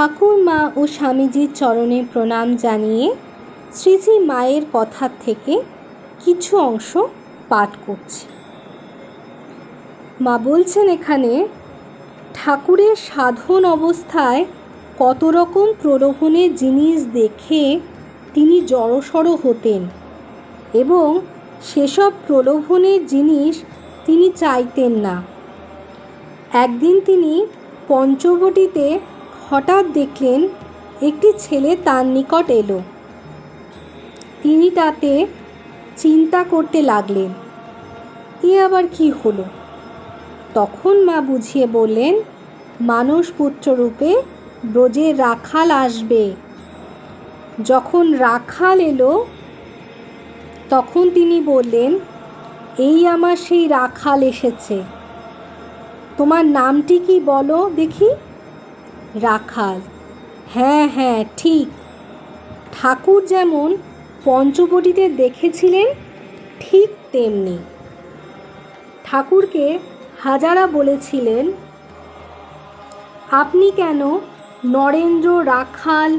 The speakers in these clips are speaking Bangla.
ঠাকুরমা ও স্বামীজির চরণে প্রণাম জানিয়ে শ্রী শ্রী মায়ের কথার থেকে কিছু অংশ পাঠ করছি। মা বলছেন এখানে, ঠাকুরের সাধন অবস্থায় কত রকম প্রলোভনের জিনিস দেখে তিনি জড়সড় হতেন এবং সেসব প্রলোভনের জিনিস তিনি চাইতেন না। একদিন তিনি পঞ্চবটিতে হঠাৎ দেখলেন একটি ছেলে তার নিকট এলো। তিনি তাতে চিন্তা করতে লাগলেন, এ আবার কি হলো? তখন মা বুঝিয়ে বললেন মানস পুত্ররূপে ব্রজের রাখাল আসবে। যখন রাখাল এলো, তখন তিনি বললেন, এই আমার সেই রাখাল এসেছে। তোমার নামটি কি বলো দেখি? রাখাল। হ্যাঁ হ্যাঁ ঠিক। ঠাকুর যেমন পঞ্চবটিতে দেখেছিলেন, ঠিক তেমনি। ঠাকুরকে হাজারা বলেছিলেন, আপনি কেন নরেন্দ্র, রাখাল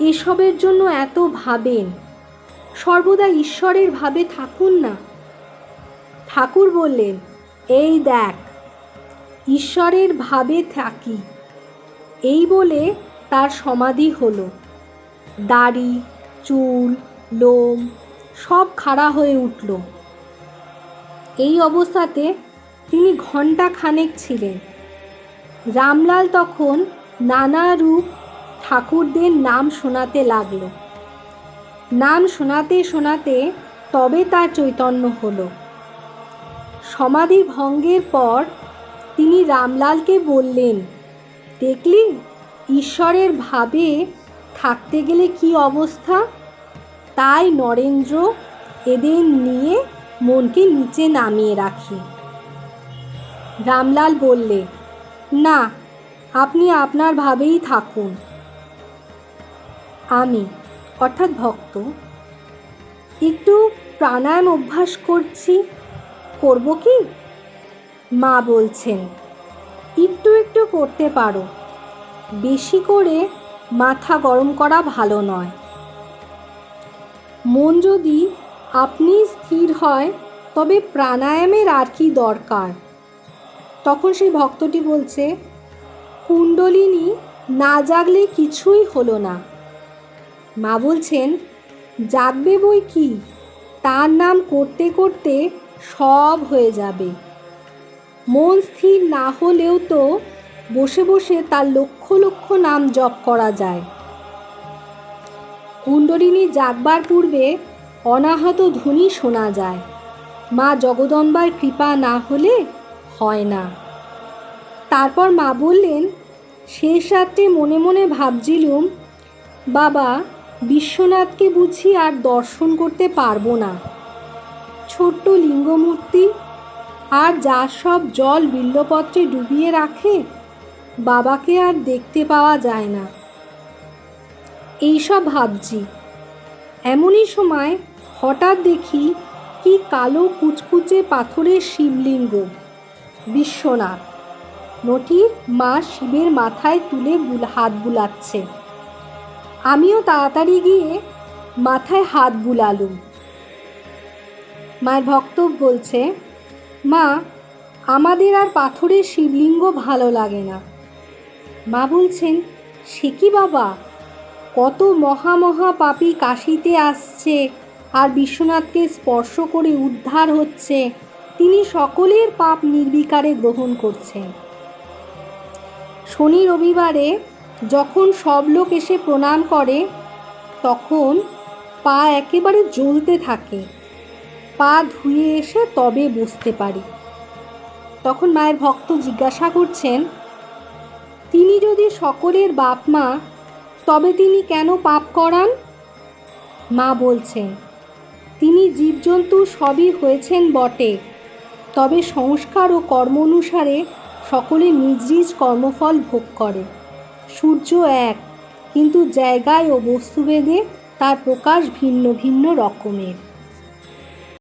এসবের জন্য এত ভাবেন? সর্বদা ঈশ্বরের ভাবে থাকুন না। ঠাকুর বললেন, এই দেখ, ঈশ্বরের ভাবে থাকি। এই বলে তার সমাধি হলো। দাড়ি, চুল, লোম সব খাড়া হয়ে উঠল। এই অবস্থাতে তিনি ঘণ্টা খানেক ছিলেন। রামলাল তখন নানা রূপ ঠাকুরদের নাম শোনাতে লাগল। নাম শোনাতে শোনাতে তবে তার চৈতন্য হলো। সমাধি ভঙ্গের পর তিনি রামলালকে বললেন দেখলি ঈশ্বরের ভাবে থাকতে গেলে কি অবস্থা? তাই নরেন্দ্র এদের নিয়ে মনকে নিচে নামিয়ে রাখি। রামলাল বললে, না, আপনি আপনার ভাবেই থাকুন। আমি, অর্থাৎ ভক্ত, একটু প্রাণায়াম অভ্যাস করছি, করব কি? মা বলছেন একটু একটু করতে পারো। বেশি করে মাথা গরম করা ভালো নয়। মন যদি আপনি স্থির হয়, তবে প্রাণায়ামের আর কি দরকার? তখন সেই ভক্তটি বলছে, কুণ্ডলিনী না জাগলে কিছুই হলো না। মা বলছেন, জাগবে বই কি? তার নাম করতে করতে সব হয়ে যাবে। মন স্থির না হলেও তো বসে বসে তার লক্ষ লক্ষ নাম জপ করা যায়। কুণ্ডলিনী জাগবার পূর্বে অনাহত ধ্বনি শোনা যায়। মা জগদম্বার কৃপা না হলে হয় না। তারপর মা বললেন, শেষ রাত্রে মনে মনে ভাবছিলুম, বাবা, বিশ্বনাথকে বুঝি আর দর্শন করতে পারব না। ছোট্ট লিঙ্গমূর্তি আর যা সব জল বিল্লপত্রে ডুবিয়ে রাখে, বাবাকে আর দেখতে পাওয়া যায় না। এইসব ভাবছি। এমনই সময় হঠাৎ দেখি কি কালো কুচকুচে পাথরের শিবলিঙ্গ। বিশ্বনাথ। নটি মা শিবের মাথায় তুলে হাত বুলাচ্ছে। আমিও তাড়াতাড়ি গিয়ে মাথায় হাত বুলালুম। মায়ের ভক্ত বলছে মা, আমাদের আর পাথরের শিবলিঙ্গ ভালো লাগে না। মা বলছেন, সে কি বাবা? কত মহা মহা পাপি কাশিতে আসছে আর বিশ্বনাথকে স্পর্শ করে উদ্ধার হচ্ছে। তিনি সকলের পাপ নির্বিকারে গ্রহণ করছেন। শনি রবিবারে যখন সব লোক এসে প্রণাম করে, তখন পা একেবারে জ্বলতে থাকে। পা ধুয়ে এসে তবে বসতে পারি। তখন মায়ের ভক্ত জিজ্ঞাসা করছেন, তিনি যদি সকলের বাপ মা, তবে তিনি কেন পাপ করান? মা বলছেন, তিনি জীবজন্তু সবই হয়েছেন বটে, তবে সংস্কার ও কর্ম অনুসারে সকলে নিজ নিজ কর্মফল ভোগ করে। সূর্য এক, কিন্তু জায়গায় ও বস্তুভেদে তার প্রকাশ ভিন্ন ভিন্ন রকমের।